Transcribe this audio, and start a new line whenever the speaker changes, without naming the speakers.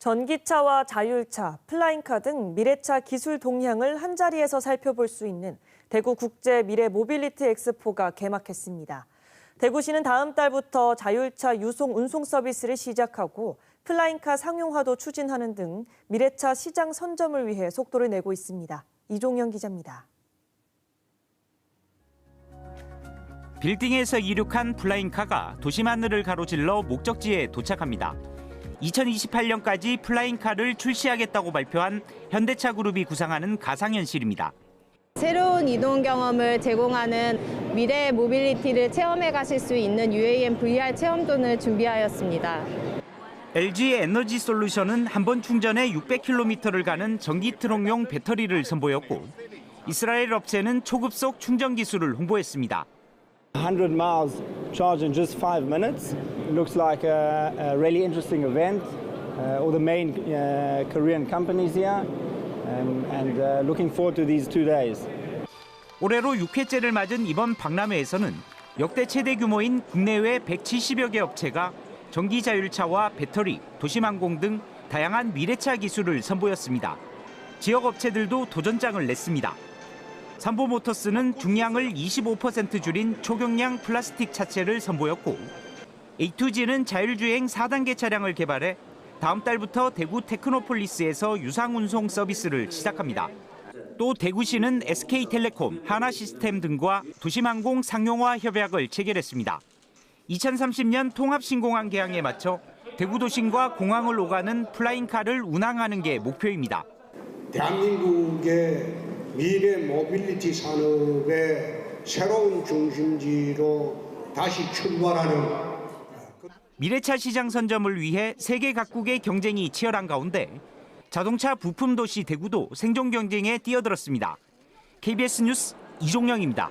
전기차와 자율차, 플라잉카 등 미래차 기술 동향을 한자리에서 살펴볼 수 있는 대구 국제 미래 모빌리티 엑스포가 개막했습니다. 대구시는 다음 달부터 자율차 유송 운송 서비스를 시작하고 플라잉카 상용화도 추진하는 등 미래차 시장 선점을 위해 속도를 내고 있습니다. 이종영 기자입니다.
빌딩에서 이륙한 플라잉카가 도심 하늘을 가로질러 목적지에 도착합니다. 2028년까지 플라잉카를 출시하겠다고 발표한 현대차 그룹이 구상하는 가상현실입니다.
새로운 이동 경험을 제공하는 미래 모빌리티를 체험해 가실 수 있는 UAM VR 체험존을 준비하였습니다.
LG 에너지 솔루션은 한 번 충전에 600km를 가는 전기 트럭용 배터리를 선보였고 이스라엘 업체는 초급속 충전 기술을 홍보했습니다.
100 miles charge in just five minutes. It looks like a, a really interesting event. Uh, all the main uh, Korean companies here, um, and uh, looking forward to these two days.
올해로 6회째를 맞은 이번 박람회에서는 역대 최대 규모인 국내외 170여 개 업체가 전기 자율차와 배터리, 도심항공 등 다양한 미래차 기술을 선보였습니다. 지역 업체들도 도전장을 냈습니다. 삼보모터스는 중량을 25% 줄인 초경량 플라스틱 차체를 선보였고 A2G는 자율주행 4단계 차량을 개발해 다음 달부터 대구 테크노폴리스에서 유상운송 서비스를 시작합니다. 또 대구시는 SK텔레콤, 하나시스템 등과 도심항공 상용화 협약을 체결했습니다. 2030년 통합신공항 개항에 맞춰 대구 도심과 공항을 오가는 플라잉카를 운항하는 게 목표입니다.
대한민국의 미래 모빌리티 산업의 새로운 중심지로 다시 출발하는
미래차 시장 선점을 위해 세계 각국의 경쟁이 치열한 가운데 자동차 부품 도시 대구도 생존 경쟁에 뛰어들었습니다. KBS 뉴스 이종영입니다.